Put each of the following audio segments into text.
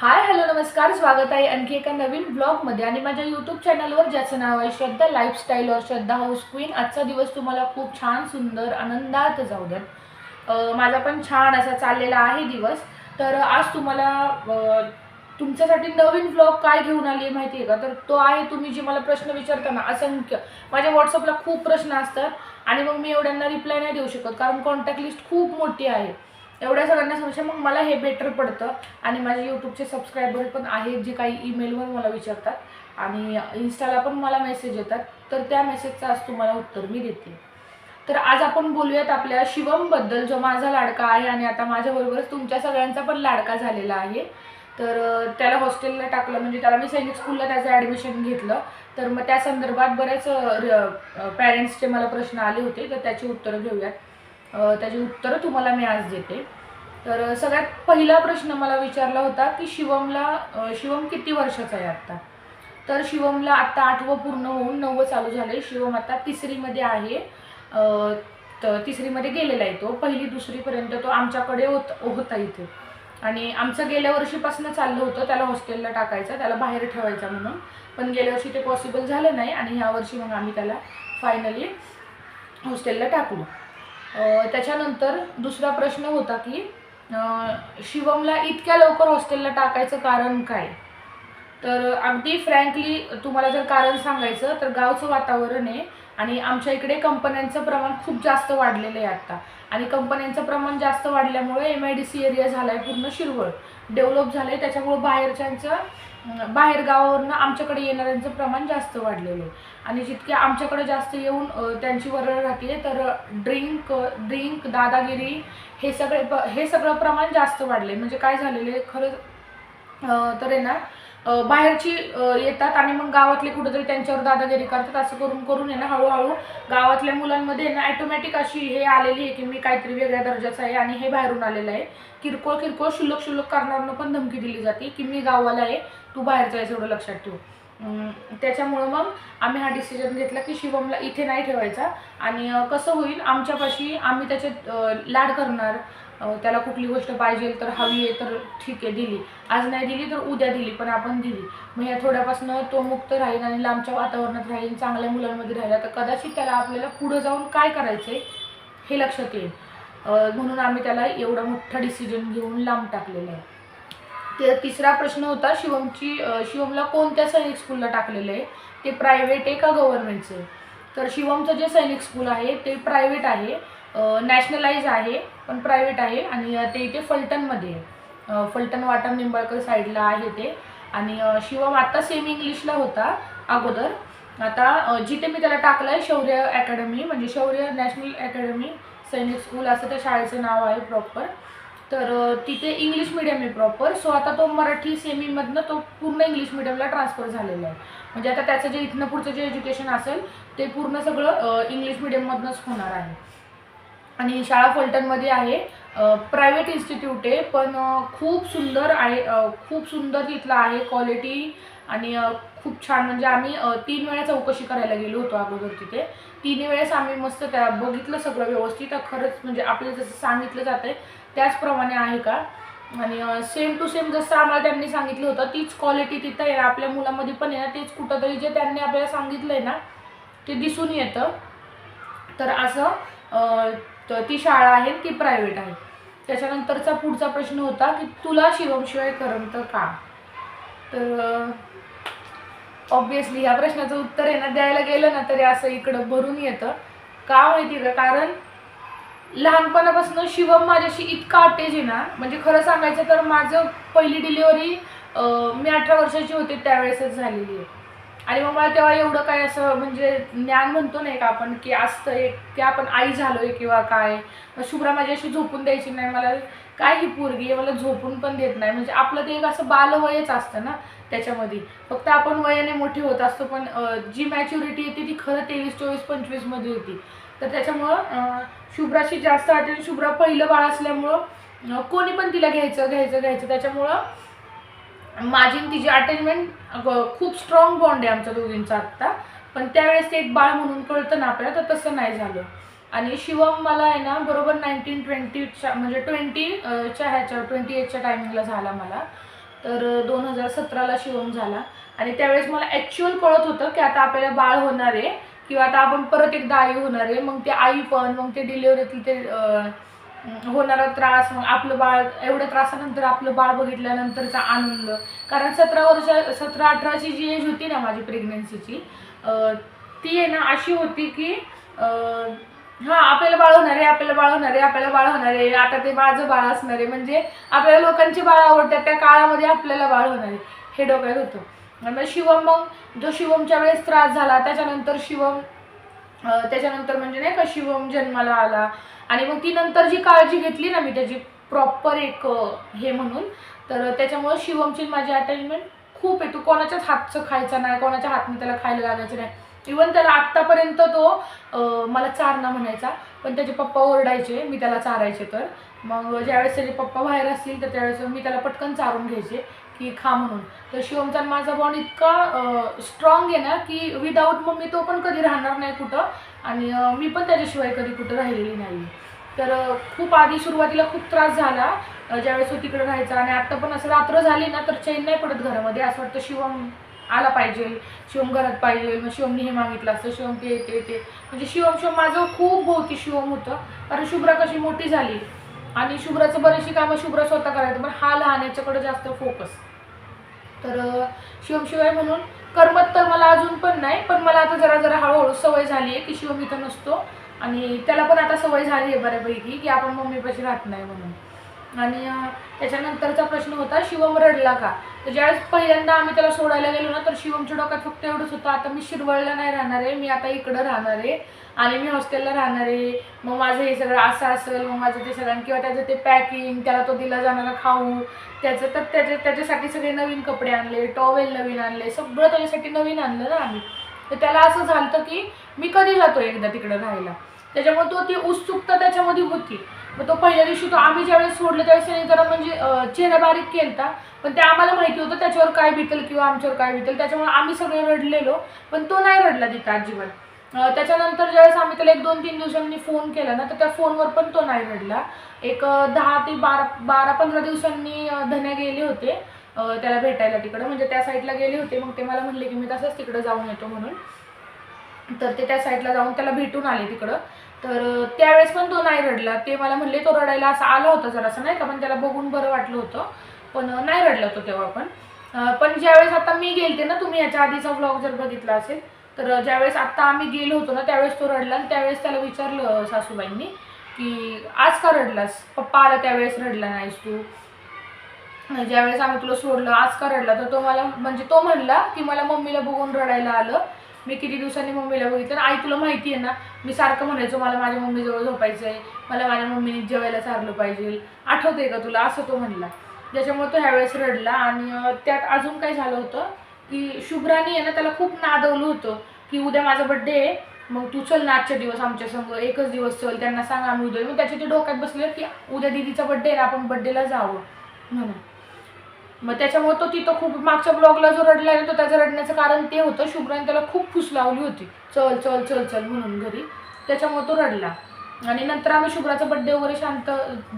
Hi hello नमस्कार स्वागत आहे आणखी एका नवीन ब्लॉगमध्ये. आणि माझ्या यूट्यूब चॅनलवर ज्याचं नाव आहे श्रद्धा लाईफस्टाईल और श्रद्धा हाऊस क्वीन आजचा दिवस तुम्हाला खूप छान सुंदर आनंदात जाऊ द्यात माझा पण छान असा चाललेला आहे दिवस. तर आज तुम्हाला तुमच्यासाठी नवीन ब्लॉग काय घेऊन आली आहे माहिती आहे का? तर तो आहे तुम्ही जे मला प्रश्न विचारता ना असंख्य. माझ्या व्हॉट्सअपला खूप प्रश्न असतात. आणि मग मी एवढ्यांना रिप्लाय नाही देऊ शकत कारण कॉन्टॅक्ट लिस्ट खूप मोठी आहे. एवढ्या सगळ्यांना समस्या मग मला हे बेटर पडतं. आणि माझे यूट्यूबचे सबस्क्रायबर पण आहेत जे काही ईमेलवर मला विचारतात. आणि इन्स्टाला पण मला मेसेज येतात. तर त्या मेसेजचं आज तुम्हाला उत्तर मी देते. तर आज आपण बोलूयात आपल्या शिवमबद्दल जो माझा लाडका आहे आणि आता माझ्याबरोबरच तुमच्या सगळ्यांचा पण लाडका झालेला आहे. तर त्याला हॉस्टेलला टाकलं म्हणजे त्याला मी सैनिक स्कूलला त्याचं ॲडमिशन घेतलं. तर मग त्या संदर्भात बरेच पॅरेंट्सचे मला प्रश्न आले होते. तर त्याची उत्तरं घेऊयात. त्याची उत्तरं तुम्हाला मी आज देते. तर सगळ्यात पहिला प्रश्न मला विचारला होता की शिवमला शिवम किती वर्षाचा आहे आत्ता? तर शिवमला आत्ता आठवं पूर्ण होऊन नववं चालू झालं. आहे शिवम आता तिसरीमध्ये आहे. तर तिसरीमध्ये गेलेला आहे तो. पहिली दुसरीपर्यंत तो आमच्याकडे होत होता इथे. आणि आमचं गेल्या वर्षीपासून चाललं होतं. त्याला हॉस्टेलला टाकायचं त्याला बाहेर ठेवायचा म्हणून. पण गेल्या वर्षी ते पॉसिबल झालं नाही आणि ह्या वर्षी मग आम्ही त्याला फायनली हॉस्टेलला टाकलो. त्याच्यानंतर दुसरा प्रश्न होता की शिवमला इतक्या लवकर हॉस्टेलला टाकायचं कारण काय? तर अगदी फ्रँकली तुम्हाला जर कारण सांगायचं तर गावचं वातावरण आहे आणि आमच्या इकडे कंपन्यांचं प्रमाण खूप जास्त वाढलेलं आहे आत्ता आणि कंपन्यांचं प्रमाण जास्त वाढल्यामुळे M I D C area झाला आहे पूर्ण शिरवळ. डेव्हलप झालं आहे त्याच्यामुळं बाहेरच्यांचं अं, बाहेर गावावरनं आमच्याकडे येणाऱ्यांचं प्रमाण जास्त वाढलेलं आहे. आणि जितके आमच्याकडे जास्त येऊन त्यांची वरळ राहते तर ड्रिंक ड्रिंक दादागिरी हे सगळे हे सगळं प्रमाण जास्त वाढले म्हणजे काय झालेलं आहे खरं तर आहे ना बाहेरची येतात आणि मग गावातले कुठेतरी त्यांच्यावर दादागिरी करतात असं करून करून आहे ना हळूहळू गावातल्या मुलांमध्ये ना ॲटोमॅटिक अशी हे आलेली आहे की मी काहीतरी वेगळ्या दर्जाचं आहे आणि हे बाहेरून आलेलं आहे. किरकोळ किरकोळ शुल्लक शुल्लक करणाऱ्यांना पण धमकी दिली जाते की मी गावाला आहे तू बाहेर जायचं एवढं लक्षात ठेव. त्याच्यामुळं मग आम्ही हा डिसिजन घेतला की शिवमला इथे नाही ठेवायचा. आणि कसं होईल आमच्यापाशी आम्ही त्याचे लाड करणार. त्याला कुठली गोष्ट पाहिजे तर हवी आहे तर ठीक आहे दिली. आज नाही दिली तर उद्या दिली पण आपण दिली. मग ह्या थोड्यापासून तो मुक्त राहील आणि लांबच्या वातावरणात राहील चांगल्या मुलांमध्ये राहिला. तर कदाचित त्याला आपल्याला पुढं जाऊन काय करायचं आहे हे लक्षात येईल. म्हणून आम्ही त्याला एवढा मोठा डिसिजन घेऊन लांब टाकलेला आहे. ते तिसरा प्रश्न होता शिवमची शिवमला कोणत्या सैनिक स्कूलला टाकलेलं आहे? ते प्रायव्हेट आहे का गव्हर्नमेंटचं आहे तर शिवमचं जे सैनिक स्कूल आहे ते प्रायव्हेट आहे नॅशनलाइज आहे पण प्रायव्हेट आहे आणि ते इथे फलटणमध्ये आहे. अं, फलटण वाटण निंबाळकर साईडला आहे ते. आणि शिवम आता सेमी इंग्लिशला होता अगोदर. आता जिथे मी त्याला टाकलं आहे शौर्य अकॅडमी म्हणजे शौर्य नॅशनल अकॅडमी सैनिक स्कूल असं त्या शाळेचं नाव आहे प्रॉपर तर तिथे इंग्लिश मिडियम आहे प्रॉपर सो आता तो मराठी सेमीमधनं तो पूर्ण इंग्लिश मिडियमला ट्रान्सफर झालेला आहे. म्हणजे आता त्याचं जे इथनं पुढचं जे एज्युकेशन असेल ते पूर्ण सगळं इंग्लिश मिडियममधनंच होणार आहे. आणि शाळा फलटणमध्ये आहे. प्रायव्हेट इन्स्टिट्यूट आहे पण खूप सुंदर आहे खूप सुंदर तिथलं आहे क्वालिटी आणि खूप छान. म्हणजे आम्ही तीन वेळा चौकशी करायला गेलो होतो अगोदर तिथे. तिन्ही वेळेस आम्ही मस्त त्या बघितलं सगळं व्यवस्थित. खरंच म्हणजे आपल्याला जसं सांगितलं जातं त्याचप्रमाणे आहे का? आणि सेम टू सेम जसं आम्हाला त्यांनी सांगितलं होतं तीच क्वालिटी तिथं आहे. आपल्या मुलामध्ये पण आहे ना तेच कुठंतरी जे त्यांनी आपल्याला सांगितलं आहे ना ते दिसून येतं. तर असं त- ती शाळा आहे ती प्रायव्हेट आहे. त्याच्यानंतरचा पुढचा प्रश्न होता की तुला शिवमशिवाय करमतं का? तर ऑब्विसली ह्या प्रश्नाचं उत्तर आहे ना द्यायला गेलं ना तरी असं इकडं भरून येतं. का माहिती का? कारण लहानपणापासून शिवम माझ्याशी इतका अटेज आहे ना म्हणजे खरं सांगायचं तर माझं पहिली डिलिव्हरी मी अठरा वर्षाची होते त्यावेळेसच झालेली आहे. आणि मग मला तेव्हा एवढं काय असं म्हणजे ज्ञान म्हणतो नाही का आपण की असतं एक की आपण आई झालोय किंवा काय मग शुभ्रा माझ्याशी झोपून द्यायची नाही मला काय ही पोरगी मला झोपून पण देत नाही. म्हणजे आपलं ते एक असं बालवयच असतं ना त्याच्यामध्ये. फक्त आपण वयाने मोठे होत असतो पण जी मॅच्युरिटी येते ती खरं तेवीस चोवीस पंचवीसमध्ये होती. तर त्याच्यामुळं शुभ्राशी जास्त अटेन्शन शुभ्रा पहिलं बाळ असल्यामुळं कोणी पण तिला घ्यायचं घ्यायचं घ्यायचं. त्याच्यामुळं माझी तिची अटॅचमेंट खूप स्ट्रॉंग बॉन्ड आहे आमच्या दोघींचा आत्ता. पण त्यावेळेस ते एक बाळ म्हणून कळतं ना आपल्याला तर तसं नाही झालं. आणि शिवम मला आहे ना बरोबर नाईन्टीन ट्वेंटीच्या म्हणजे ट्वेंटी च्या ह्याच्या ट्वेंटी एटच्या टायमिंगला झाला मला. तर दोन हजार सतराला शिवम झाला. आणि त्यावेळेस मला ॲक्च्युअल कळत होतं की आता आपल्याला बाळ होणार आहे किंवा आता आपण परत एकदा आई होणार आहे. मग ते आई पण मग ते डिलिव्हरीतले ते होणारा त्रास मग आपलं बाळ एवढ्या त्रासानंतर आपलं बाळ बघितल्यानंतरचा आनंद. कारण सतरा वर्ष सतरा अठराची जी एज होती ना माझी प्रेग्नन्सीची ती आहे ना अशी होती की हा आपल्याला बाळ होणार आहे आपल्याला बाळ होणार आहे आपल्याला बाळ होणार आहे. आता ते माझं बाळ असणार आहे. म्हणजे आपल्याला लोकांची बाळ आवडतात त्या काळामध्ये आपल्याला बाळ होणार आहे. हे डोक्यात होतं. मग शिवम मग जो शिवमच्या वेळेस त्रास झाला त्याच्यानंतर शिवम त्याच्यानंतर म्हणजे नाही का शिवम जन्माला आला. आणि मग ती नंतर जी काळजी घेतली ना मी त्याची प्रॉपर एक हे म्हणून तर त्याच्यामुळे शिवमची माझी अटॅचमेंट खूप आहे. तू कोणाच्याच हातचं खायचं नाही कोणाच्या हातने त्याला खायला लागायचं नाही. इवन त्याला आत्तापर्यंत तो मला चारणा म्हणायचा. पण त्याचे पप्पा ओरडायचे मी त्याला चारायचे तर. मग ज्यावेळेस त्याचे पप्पा बाहेर असतील तर त्यावेळेस मी त्याला पटकन चारून घ्यायचे की खा म्हणून. तर शिवमचा आणि माझा बॉन्ड इतका स्ट्रॉंग आहे ना की विदाऊट मम्मी तो पण कधी राहणार नाही कुठं. आणि मी पण त्याच्याशिवाय कधी कुठं राहिलेली नाही. तर खूप आधी सुरुवातीला खूप त्रास झाला ज्यावेळेस तो तिकडे राहायचा. आणि आत्ता पण असं रात्र झाली ना तर चैन नाही पडत घरामध्ये. असं वाटतं शिवम आला पाहिजे शिवम घरात पाहिजे मग शिवमने हे मागितलं असतं शिवम ते ते ते. म्हणजे शिवम शिवम माझं खूप भोवती शिवम होतं कारण शुभ्रा कशी मोठी झाली. आणि शुभ्राचं बरीचशी कामं शुभ्रा स्वतः करायचं पण हा लहान याच्याकडे जास्त फोकस तर शिवम शिवाय म्हणून करमत तर मला अजून पण नाही पण मला आता जरा जरा हळूहळू सवय झाली आहे की शिवम इथं नसतो. आणि त्याला पण आता सवय झाली आहे बऱ्यापैकी की आपण मम्मीपाशी राहत नाही म्हणून. आणि त्याच्यानंतरचा प्रश्न होता शिवम रडला का? तर ज्यावेळेस पहिल्यांदा आम्ही त्याला सोडायला गेलो ना तर शिवमच्या डोक्यात फक्त एवढंच होतं आता मी शिरवळला नाही राहणार आहे मी आता इकडं राहणार आहे आणि मी हॉस्टेलला राहणार आहे. मग माझं हे सगळं असं असेल मग माझं ते सगळं किंवा त्याचं ते पॅकिंग त्याला तो दिला जाणारा खाऊ त्याचं तर त्याच्या त्याच्यासाठी सगळे नवीन कपडे आणले टॉवेल नवीन आणले सगळं त्याच्यासाठी नवीन आणलं ना आम्ही. तर त्याला असं झालं की मी कधी जातो एकदा तिकडं राहायला. त्याच्यामुळे तो ती उत्सुकता त्याच्यामध्ये होती. मग तो पहिल्या दिवशी तो आम्ही ज्यावेळेस सोडलं त्यावेळेस त्याने जरा म्हणजे चेहरा बारीक केलता. पण ते आम्हाला माहिती होतं त्याच्यावर काय भेटेल किंवा आमच्यावर काय भेटेल त्याच्यामुळे आम्ही सगळे रडलेलो पण तो नाही रडला तिथं अजिबात. त्याच्यानंतर ज्यावेळेस आम्ही त्याला एक दोन तीन दिवसांनी फोन केला ना तर त्या फोनवर पण तो नाही रडला. एक दहा ते बारा बारा पंधरा दिवसांनी धन्या गेले होते त्याला भेटायला तिकडं. म्हणजे त्या साईडला गेले होते. मग ते मला म्हणले की मी तसंच तिकडं जाऊन येतो म्हणून. तर ते त्या साईडला जाऊन त्याला भेटून आले तिकडं. तर त्यावेळेस पण तो नाही रडला. ते मला म्हणले तो रडायला असा आला होता जरासं नाही का? पण त्याला बघून बरं वाटलं होतं. पण नाही रडला तो तेव्हा पण. पण ज्यावेळेस आता मी गेलते ना तुम्ही याच्या आधीचा व्लॉग जर बघितला असेल तर ज्यावेळेस आता आम्ही गेलो होतो ना त्यावेळेस तो रडला आणि त्यावेळेस त्याला विचारलं सासूबाईंनी की आज का रडलास? पप्पा आला त्यावेळेस रडला नाहीस तू. ज्यावेळेस आम्ही तुला सोडलं आज का रडला? तर तो मला म्हणजे तो म्हणला की मला मम्मीला बघून रडायला आलं. मी किती दिवसांनी मम्मीला बघितलं आई तुला माहिती आहे ना मी सारखं म्हणायचो मला माझ्या मम्मीजवळ झोपायचं आहे मला माझ्या मम्मीने जेवायला चारलं पाहिजे आठवते का तुला? असं तो म्हणला. त्याच्यामुळे तो ह्यावेळेस रडला आणि त्यात अजून काय झालं होतं की शुभ्रानी आहे ना त्याला खूप नादवलं होतं की उद्या माझा बड्डे आहे मग तू चल ना आजच्या दिवस आमच्या संग एकच दिवस चल त्यांना सांग आम्ही उद्या मग त्याच्या ते डोक्यात बसले की उद्या दिदीचा बड्डे आहे ना आपण बड्डेला जावं म्हणून. मग त्याच्यामुळे तो तिथं खूप मागच्या ब्लॉगला जो रडला आहे तो त्याचं रडण्याचं कारण ते होतं. शुभ्राने त्याला खूप फुस लावली होती. चल चल चल चल म्हणून घरी. त्याच्यामुळे तो रडला. आणि नंतर आम्ही शुभ्राचा बड्डे वगैरे शांत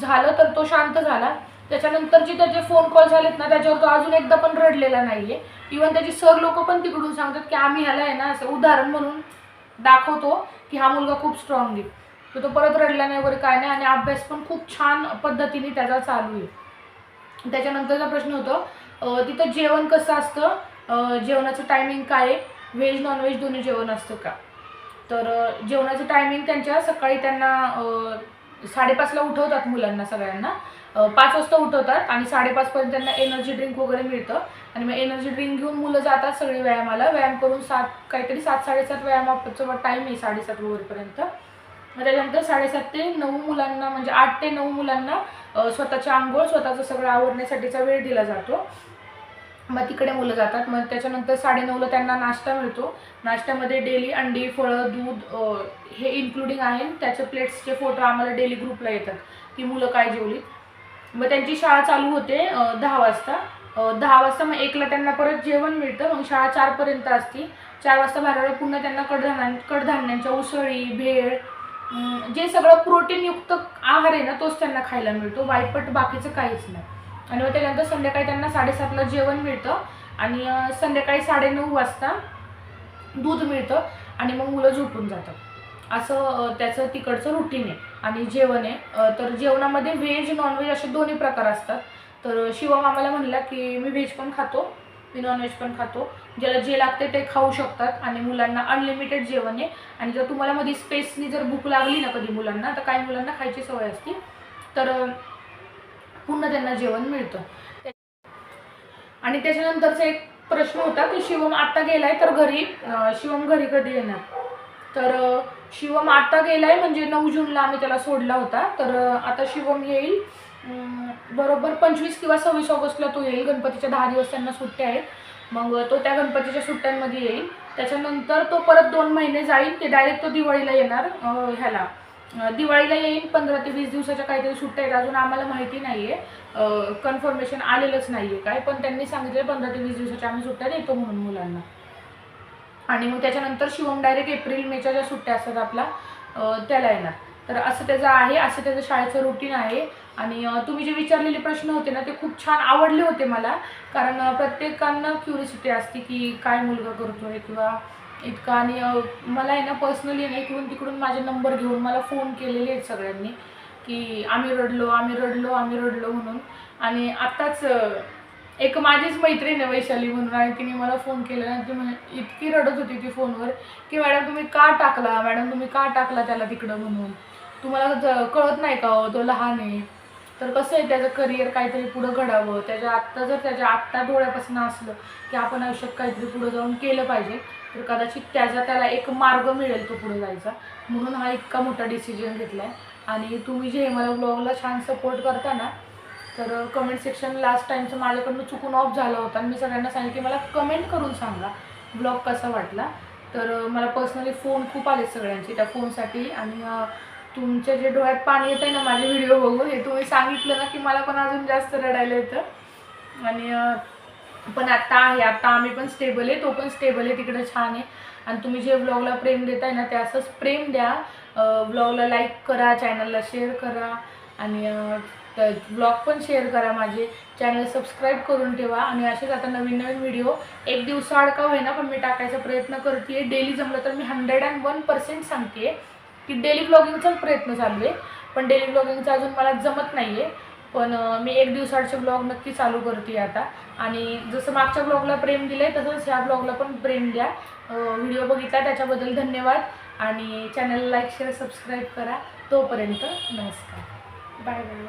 झालं तर तो शांत झाला. त्याच्यानंतर जे त्याचे फोन कॉल झालेत ना त्याच्यावर तो अजून एकदा पण रडलेला नाही आहे इवन त्याची सर लोक पण तिकडून सांगतात की आम्ही ह्याला आहे ना असं उदाहरण म्हणून दाखवतो की हा मुलगा खूप स्ट्रॉंग आहे. तर तो परत रडला नाही वगैरे काय नाही. आणि अभ्यास पण खूप छान पद्धतीने त्याचा चालू आहे. त्याच्यानंतरचा प्रश्न होतो तिथं जेवण कसं असतं? जेवणाचं टायमिंग काय? आहे व्हेज नॉनव्हेज दोन्ही जेवण असतं का? तर जेवणाचं टायमिंग त्यांच्या सकाळी त्यांना साडेपाचला उठवतात मुलांना सगळ्यांना. पाच वाजता उठवतात आणि साडेपाचपर्यंत त्यांना एनर्जी ड्रिंक वगैरे मिळतं. आणि मग एनर्जी ड्रिंक घेऊन मुलं जातात सगळी व्यायामाला. व्यायाम करून सात काहीतरी सात साडेसात व्यायामाचं टाईम आहे साडेसात वगैरेपर्यंत मग त्याच्यानंतर साडेसात ते नऊ मुलांना म्हणजे आठ ते नऊ मुलांना स्वतःच्या आंघोळ स्वतःचं सगळं आवरण्यासाठीचा वेळ दिला जातो. मग तिकडे मुलं जातात. मग त्याच्यानंतर साडेनऊला त्यांना नाश्ता मिळतो. नाश्त्यामध्ये डेली अंडी फळं दूध हे इन्क्लुडिंग आहे. त्याचे प्लेट्सचे फोटो आम्हाला डेली ग्रुपला येतात. की मुलं काय जेवली मग त्यांची शाळा चालू होते दहा वाजता. दहा वाजता मग एकला त्यांना परत जेवण मिळतं. मग शाळा चारपर्यंत असते. चार वाजता बाराला पुन्हा त्यांना कडधान्या कडधान्यांच्या उसळी भेळ जे सगळं प्रोटीनयुक्त आहार आहे ना तोच त्यांना खायला मिळतो. वायपट बाकीचं काहीच नाही. आणि मग त्याच्यानंतर संध्याकाळी त्यांना साडेसातला जेवण मिळतं. आणि संध्याकाळी साडेनऊ वाजता दूध मिळतं आणि मग मुलं झोपून जातात. असं त्याचं तिकडचं रुटीन आहे. आणि जेवण आहे. तर जेवणामध्ये व्हेज नॉनव्हेज असे दोन्ही प्रकार असतात. तर शिवम आम्हाला म्हणला की मी व्हेज पण खातो. मी नॉनव्हेज पण खातो. ज्याला जे लागते ते खाऊ शकतात. आणि मुलांना अनलिमिटेड जेवण आहे. आणि जर तुम्हाला मध्ये स्पेसनी जर भूक लागली ना कधी मुलांना तर काही मुलांना खायची सवय असते. तर पुन्हा त्यांना जेवण मिळतं. आणि त्याच्यानंतरचा एक प्रश्न होता की शिवम आता गेलाय तर घरी शिवम घरी कधी येणार? तर शिवम आता गेलाय म्हणजे नऊ जूनला आम्ही त्याला सोडला होता. तर आता शिवम येईल. बरोबर पंचवीस किंवा सव्वीस ऑगस्टला तो येईल. गणपतीच्या दहा दिवस त्यांना सुट्ट्या आहेत. मग तो त्या गणपतीच्या सुट्ट्यांमध्ये येईल. त्याच्यानंतर तो परत दोन महिने जाईल. ते डायरेक्ट तो दिवाळीला येणार ह्याला. दिवाळीला येईल पंधरा ते वीस दिवसाच्या काहीतरी सुट्ट्या आहेत. अजून आम्हाला माहिती नाही आहे कन्फर्मेशन आलेलंच नाही आहे काय. पण त्यांनी सांगितलं पंधरा ते वीस दिवसाच्या आम्ही सुट्ट्या देतो म्हणून मुलांना. आणि मग त्याच्यानंतर शिवम डायरेक्ट एप्रिल मेच्या ज्या सुट्ट्या असतात आपला त्याला येणार. तर असं त्याचं आहे असं त्याचं शाळेचं रुटीन आहे. आणि तुम्ही जे विचारलेले प्रश्न होते ना ते खूप छान आवडले होते मला. कारण प्रत्येकांना क्युरिसिटी असते की काय मुलगा करतो आहे किंवा इतका. आणि मला आहे ना पर्सनली ना इकडून तिकडून माझे नंबर घेऊन मला फोन केलेले आहेत सगळ्यांनी की आम्ही रडलो आम्ही रडलो आम्ही रडलो म्हणून. आणि आत्ताच एक माझीच मैत्रीण आहे वैशाली म्हणून आणि तिने मला फोन केला आणि ती म्हणजे इतकी रडत होती ती फोनवर की मॅडम तुम्ही का टाकला? मॅडम तुम्ही का टाकला त्याला तिकडं म्हणून? तुम्हाला ज- कळत नाही का हो, तो लहान आहे? तर कसं आहे त्याचं करिअर काहीतरी पुढं घडावं? त्याच्या आत्ता जर त्याच्या आत्ता डोळ्यापासून असलं की आपण आयुष्यात काहीतरी पुढं जाऊन केलं पाहिजे तर कदाचित त्याचा त्याला एक मार्ग मिळेल तो पुढे जायचा. म्हणून हा इतका मोठा डिसिजन घेतला आहे आणि तुम्ही जे मला ब्लॉगला छान सपोर्ट करता ना तर कमेंट सेक्शन लास्ट टाईमचं माझ्याकडनं चुकून ऑफ झालं होतं. आणि मी सगळ्यांना सांगितलं की मला कमेंट करून सांगा ब्लॉग कसा वाटला. तर मला पर्सनली फोन खूप आले सगळ्यांचे त्या फोनसाठी आणि तुमच्या जे डोळ्यात पाणी येतं आहे ना माझे व्हिडिओ बघून हे तुम्ही सांगितलं ना की मला पण अजून जास्त रडायला येतं. आणि पण आत्ता आहे आत्ता आम्ही पण स्टेबल आहे तो पण स्टेबल आहे तिकडं छान आहे. आणि तुम्ही जे ब्लॉगला प्रेम देताय ना ते असंच प्रेम द्या. ब्लॉगला लाईक करा चॅनलला शेअर करा. आणि ब्लॉग पण शेअर करा माझे. चॅनल सबस्क्राईब करून ठेवा. आणि असेच आता नवीन नवीन व्हिडिओ एक दिवसा अडकाव आहे होईना पण मी टाकायचा प्रयत्न करते डेली जमलं तर मी हंड्रेड अँड वन पर्सेंट सांगते की डेली ब्लॉगिंगचाच प्रयत्न चालू आहे. पण डेली ब्लॉगिंगचा अजून मला जमत नाही आहे पण मी एक दिवसाचे ब्लॉग नक्की चालू करते आता. आणि जसं मागच्या ब्लॉगला प्रेम दिलं आहे तसंच ह्या ब्लॉगला पण प्रेम द्या. व्हिडिओ बघितला त्याच्याबद्दल धन्यवाद. आणि चॅनलला लाईक शेअर सबस्क्राईब करा. तोपर्यंत नमस्कार. Bye bye